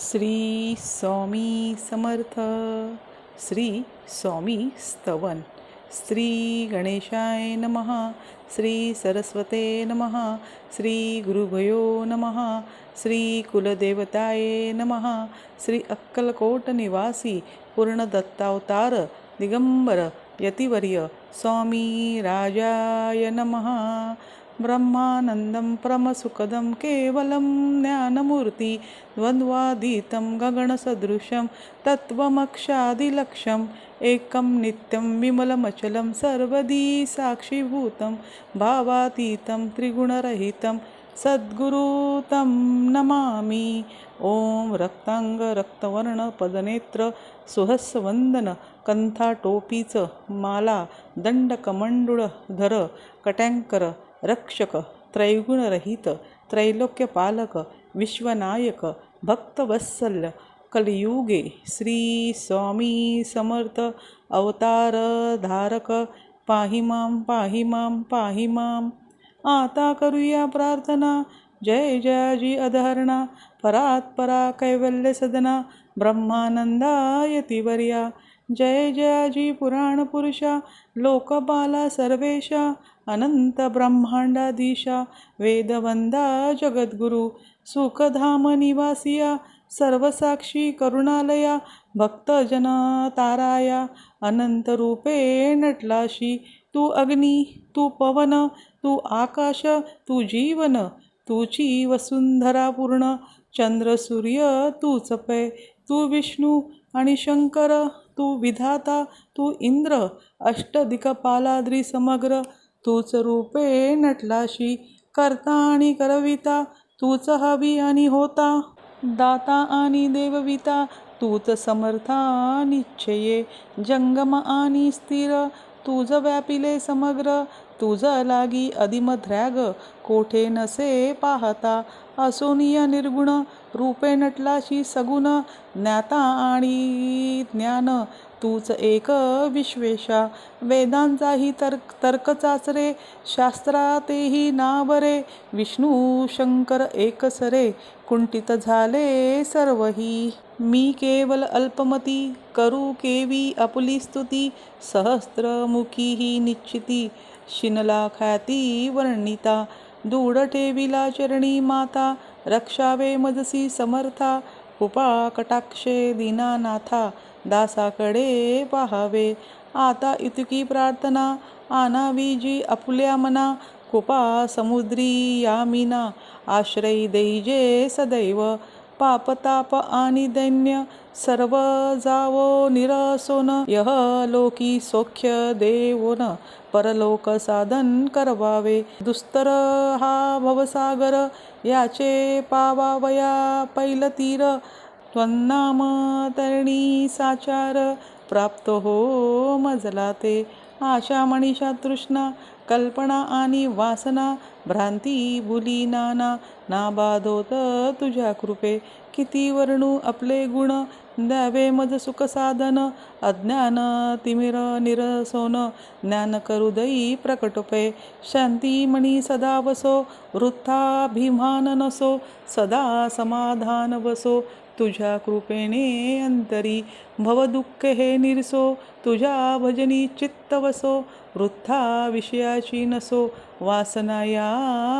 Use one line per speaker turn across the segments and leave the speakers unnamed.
श्री स्वामी समर्थ. श्री स्वामी स्तवन. श्री गणेशाय नमः. श्री सरस्वते नमः. श्री गुरुभयो नमः. श्री कुलदेवताय नमः. श्री अक्कलकोट निवासी पूर्णदत्तावतार दिगंबर यतिवर्य स्वामी राजाय नमः. ब्रह्मानन्दं परमसुखदं केवलं ज्ञानमूर्ति द्वन्द्वादीतं गगनसदृशं तत्त्वमक्षादिलक्ष्यम् एकं नित्यं विमलमचलं सर्वदी साक्षीभूतं भावातीतं त्रिगुणरहितं सद्गुरु तं नमामि। ॐ रक्ताङ्गरक्तवर्णपदनेत्र रक्तवर्ण पदनेत्र माला दण्डकमण्डुळधर धर रक्षक त्रैगुणरहित त्रैलोक्यपालक विश्वनायक भक्तवत्सल्य कलियुगे श्री स्वामी समर्थ अवतार धारक पाहिमाम पाहिमाम पाहि मां। आता करूया प्रार्थना जय जयाजी अधहरणा परात परा कैवल्य सदना ब्रह्मानंदा यतिवर्या जय जयाजी पुराण पुरुषा लोकपाला सर्वेशा अनंत ब्रह्मांडाधीशा वेदवंदा जगद्गुरु सुखधाम निवासिया सर्वसाक्षी करुणालया भक्तजन ताराया अनंत रूपे नटलाशी तू अग्नी तू पवन तू आकाश तू जीवन तुची वसुंधरा पूर्ण चंद्र सूर्य तूच पै तू विष्णू आणि शंकर तू विधाता तू इंद्र अष्टदिकपालाद्री समग्र तूच रूपे नटलाशी करता आणि करविता तूच हवी आणि होता दाता आणि देवविता तूच समर्था निश्चये जंगम आणि स्थिर तुझ व्यापिले समग्र तुझ लागी अधिमध्रॅग कोठे नसे पाहता असोनिय निर्गुण रूपे नटलाशी सगुण ज्ञाता आणि ज्ञान. तूच एक विश्वेशा. वेदांचाही तर्क तर्क चाचरे. शास्त्रातेही नावरे. विष्णू शंकर एकसरे कुंठित झाले सर्वही. मी केवल अल्पमती. करू केवी अपुली स्तुती. सहस्त्रमुखी ही निश्चिती. शिनला ख्याती वर्णिता. दूढ ठेविला चरणी माता. रक्षावे मजसी समर्था कृपा कटाक्षे दीनानाथा दासाकडे पाहावे. आता इतकी प्रार्थना आणावी जी आपुल्या मना कृपा समुद्री यामिना आश्रय दैजे सदैव. पापताप आणि दैन्य सर्व जावो निरसोन यह लोकी सौख्य देवोन परलोक साधन करवावे. दुस्तर हा भवसागर याचे पावावया पैलतीर त्वन्नाम तरणी साचार प्राप्त हो मजला ते आशा मनीषा तृष्णा कल्पना आणि वासना भ्रांती भुली नाना नाबाधोत तुझ्या कृपे. किती वर्णू आपले गुण द्यावे मज सुख साधन अज्ञान तिमिर निरसोन ज्ञान करुदयी प्रकटपे. शांती मणी सदा वसो वृत्थाभिमान नसो सदा समाधान वसो तुझ्या कृपेने अंतरी. भवदुःख हे निरसो तुझ्या भजनी चित्त वसो विषयाची नसो वासना या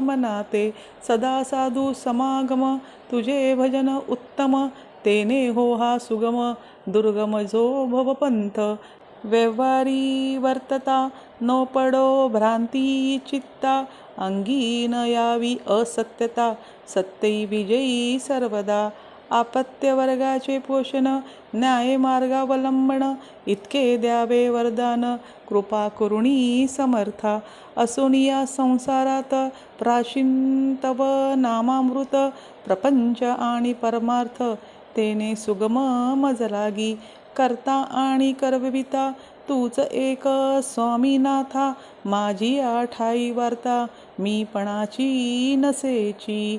मनाते. सदा साधू समागम तुझे भजन उत्तम. तेने हो हा सुगम दुर्गम जो भवपंथ. व्यवहारी वर्तता नो पडो भ्रांती चित्ता. अंगी न यावी असत्यता सत्यै विजयी सर्वदा. आपत्यवर्गाचे पोषण न्यायमार्गावलंबन इतके द्यावे वरदान. कृपा करुणी समर्था. असोनिया संसारात प्राचीन तव नामामृत प्रपंच आणि परमार्थ तेने सुगम मजलागी. करता आणि करविता तूच एक स्वामीनाथा. माझी आठाई वार्ता मी पणाची नसेची.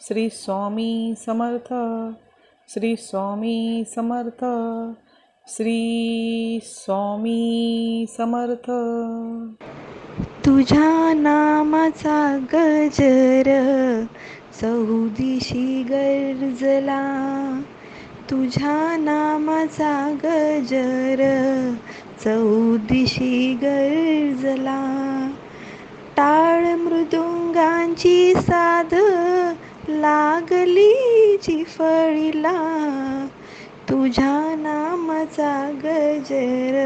श्री स्वामी समर्थ श्री स्वामी समर्थ श्री स्वामी समर्थ.
तुझ्या नामाचा गजर चौदिशी गर्जला तुझ्या नामाचा गजर चौदिशी गर्जला टाळ मृदुंगांची साध लागली जी फळीला. तुझ्या नामाचा गजर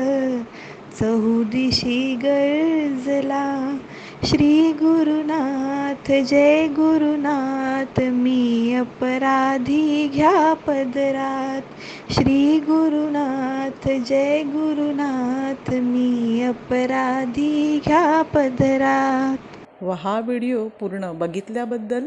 चहुदिशी गर्जला श्री गुरुनाथ जय गुरुनाथ मी अपराधी घ्या पदरात. श्री गुरुनाथ जय गुरुनाथ मी अपराधी घ्या पदरात.
व हा व्हिडिओ पूर्ण बघितल्याबद्दल